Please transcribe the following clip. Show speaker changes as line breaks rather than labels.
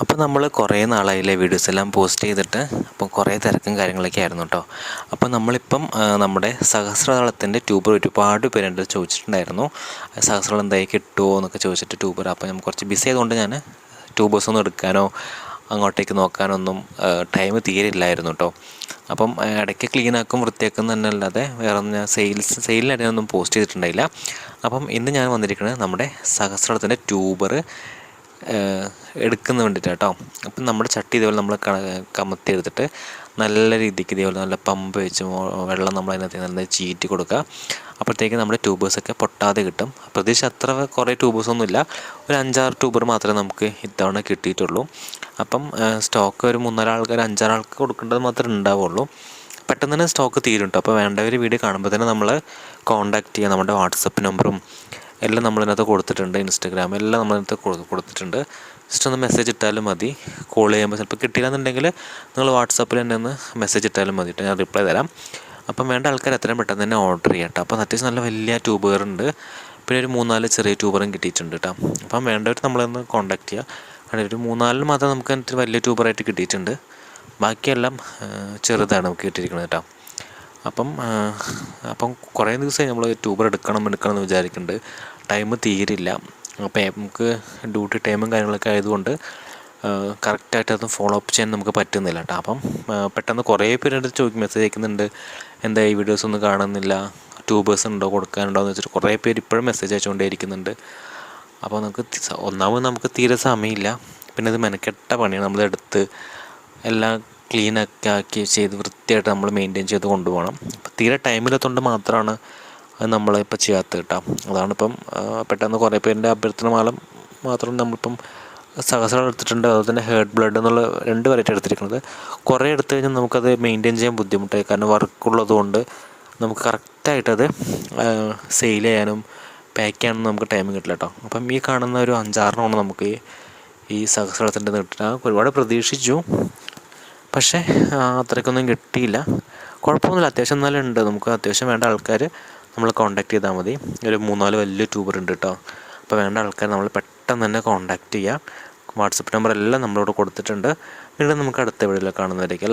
അപ്പോൾ നമ്മൾ കുറേ നാളായില്ലേ വീഡിയോസ് എല്ലാം പോസ്റ്റ് ചെയ്തിട്ട് അപ്പോൾ കുറേ തിരക്കും കാര്യങ്ങളൊക്കെ ആയിരുന്നു കേട്ടോ. അപ്പോൾ നമ്മളിപ്പം നമ്മുടെ സഹസ്രതളത്തിന്റെ ട്യൂബർ ഒരുപാട് പേരുണ്ട് ചോദിച്ചിട്ടുണ്ടായിരുന്നു. സഹസ്രതളം എന്തായി കിട്ടുമോ എന്നൊക്കെ ചോദിച്ചിട്ട് ട്യൂബർ അപ്പോൾ ഞാൻ കുറച്ച് ബിസി ആയതുകൊണ്ട് ഞാൻ ട്യൂബേഴ്സ് ഒന്നും എടുക്കാനോ അങ്ങോട്ടേക്ക് നോക്കാനൊന്നും ടൈം തീരെ ഇല്ലായിരുന്നു കേട്ടോ. അപ്പം ഇടയ്ക്ക് ക്ലീൻ ആക്കും വൃത്തിയാക്കും തന്നെ അല്ലാതെ വേറെ ഞാൻ സെയിൽസ് സെയിലിനായിട്ട് ഒന്നും പോസ്റ്റ് ചെയ്തിട്ടുണ്ടായില്ല. അപ്പം ഇന്ന് ഞാൻ വന്നിരിക്കുന്നത് നമ്മുടെ സഹസ്രത്തിന്റെ ട്യൂബർ എടുക്കുന്ന വേണ്ടിയിട്ട് കേട്ടോ അപ്പം നമ്മുടെ ചട്ടി ഇതേപോലെ നമ്മൾ കമത്തി എടുത്തിട്ട് നല്ല രീതിക്ക് ഇതേപോലെ നല്ല പമ്പ് വെച്ച് വെള്ളം നമ്മൾ അതിനകത്ത് നല്ല ചീറ്റി കൊടുക്കുക. അപ്പോഴത്തേക്ക് നമ്മുടെ ട്യൂബേഴ്സൊക്കെ പൊട്ടാതെ കിട്ടും. പ്രതീക്ഷ അത്ര കുറേ ട്യൂബേഴ്സൊന്നും ഇല്ല ഒരു അഞ്ചാറ് ട്യൂബർ മാത്രമേ നമുക്ക് ഇത്തവണ കിട്ടിയിട്ടുള്ളൂ. അപ്പം സ്റ്റോക്ക് ഒരു മൂന്നാൽ ആൾക്കാർ അഞ്ചാറാൾക്ക് കൊടുക്കേണ്ടത് മാത്രമേ ഉണ്ടാവുള്ളൂ. പെട്ടെന്ന് തന്നെ സ്റ്റോക്ക് തീരും കേട്ടോ അപ്പോൾ വേണ്ടവർ വീഡിയോ കാണുമ്പോൾ തന്നെ നമ്മൾ കോൺടാക്റ്റ് ചെയ്യുക. നമ്മുടെ വാട്സപ്പ് നമ്പറും എല്ലാം നമ്മളതിനകത്ത് കൊടുത്തിട്ടുണ്ട് ഇൻസ്റ്റാഗ്രാം എല്ലാം നമ്മളതിനകത്ത് കൊടു- കൊടുത്തിട്ടുണ്ട്. ജസ്റ്റ് ഒന്ന് മെസ്സേജ് ഇട്ടാലും മതി കോൾ ചെയ്യുമ്പോൾ ചിലപ്പോൾ കിട്ടിയില്ലെന്നുണ്ടെങ്കിൽ നിങ്ങൾ വാട്സാപ്പിൽ തന്നെ ഒന്ന് മെസ്സേജ് ഇട്ടാലും മതി ഞാൻ റിപ്ലൈ തരാം. അപ്പം വേണ്ട ആൾക്കാർ എത്രയും പെട്ടെന്ന് തന്നെ ഓർഡർ ചെയ്യാം കേട്ടോ. അപ്പോൾ അത്യാവശ്യം നല്ല വലിയ ട്യൂബർ ഉണ്ട്. പിന്നെ ഒരു മൂന്നാൽ ചെറിയ ട്യൂബറും കിട്ടിയിട്ടുണ്ട് കേട്ടോ. അപ്പം വേണ്ടവർ നമ്മളൊന്ന് കോൺടാക്ട് ചെയ്യുക കാരണം ഒരു മൂന്നാലിന് മാത്രം നമുക്ക് വലിയ ട്യൂബറായിട്ട് കിട്ടിയിട്ടുണ്ട്. ബാക്കിയെല്ലാം ചെറുതാണ് നമുക്ക് കിട്ടിയിരിക്കുന്നത് കേട്ടോ. അപ്പം അപ്പം കുറേ ദിവസമായി നമ്മൾ ട്യൂബർ എടുക്കണം എടുക്കണം എന്ന് വിചാരിക്കുന്നുണ്ട് ടൈം തീരില്ല. അപ്പോൾ നമുക്ക് ഡ്യൂട്ടി ടൈമും കാര്യങ്ങളൊക്കെ ആയതുകൊണ്ട് കറക്റ്റായിട്ട് അതും ഫോളോ അപ്പ് ചെയ്യാൻ നമുക്ക് പറ്റുന്നില്ല കേട്ടോ അപ്പം പെട്ടെന്ന് കുറേ പേര് എന്റെ അടുത്ത് ചോദിക്കും മെസ്സേജ് അയക്കുന്നുണ്ട്. എന്താ ഈ വീഡിയോസ് ഒന്നും കാണുന്നില്ല? ട്യൂബേഴ്സ് ഉണ്ടോ? കൊടുക്കാനുണ്ടോ? എന്ന് വെച്ചിട്ട് കുറേ പേര് ഇപ്പോഴും മെസ്സേജ് അയച്ചുകൊണ്ടേ ഇരിക്കുന്നുണ്ട് അപ്പോൾ നമുക്ക് ഒന്നാമത് നമുക്ക് തീരെ സമയമില്ല. പിന്നെ ഇത് മെനക്കെട്ട പണിയാണ് നമ്മളെടുത്ത്. എല്ലാം ക്ലീനൊക്കെ ആക്കി ചെയ്ത് വൃത്തിയായിട്ട് നമ്മൾ മെയിന്റെയിൻ ചെയ്ത് കൊണ്ടുപോകണം. അപ്പോൾ തീരെ ടൈമിലെത്തുകൊണ്ട് മാത്രമാണ് അത് നമ്മളിപ്പോൾ ചെയ്യാത്തത് കേട്ടോ. അതാണിപ്പം പെട്ടെന്ന് കുറേ പേരിന്റെ അഭ്യർത്ഥന മാലം മാത്രം നമ്മളിപ്പം സഹസ്രം എടുത്തിട്ടുണ്ട്. അതുപോലെ തന്നെ ഹേർട്ട് ബ്ലഡ് എന്നുള്ള രണ്ട് വെറൈറ്റി എടുത്തിരിക്കുന്നത്. കുറേ എടുത്തു കഴിഞ്ഞാൽ നമുക്കത് മെയിന്റെയിൻ ചെയ്യാൻ ബുദ്ധിമുട്ടായി. കാരണം വർക്ക് ഉള്ളതുകൊണ്ട് നമുക്ക് കറക്റ്റായിട്ടത് സെയിൽ ചെയ്യാനും പാക്ക് ചെയ്യാനും നമുക്ക് ടൈം കിട്ടില്ല കേട്ടോ. അപ്പം ഈ കാണുന്ന ഒരു അഞ്ചാറെണ്ണമാണ് നമുക്ക് ഈ- ഈ സഹസ്രത്തിന്റെ കിട്ടുക ഒരുപാട് പ്രതീക്ഷിച്ചു. പക്ഷേ അത്രയ്ക്കൊന്നും കിട്ടിയില്ല. കുഴപ്പമൊന്നുമില്ല. അത്യാവശ്യം എന്നാലും ഉണ്ട്. നമുക്ക് അത്യാവശ്യം വേണ്ട ആൾക്കാർ നമ്മൾ കോൺടാക്ട് ചെയ്താൽ മതി. ഒരു മൂന്നാൽ വലിയ ട്യൂബർ ഉണ്ട് കേട്ടോ അപ്പോൾ വേണ്ട ആൾക്കാർ നമ്മൾ പെട്ടെന്ന് തന്നെ കോൺടാക്ട് ചെയ്യുക വാട്സപ്പ് നമ്പർ എല്ലാം നമ്മളോട് കൊടുത്തിട്ടുണ്ട്. വീണ്ടും നമുക്ക് അടുത്ത വീഡിയോയിൽ കാണുന്നതായിരിക്കും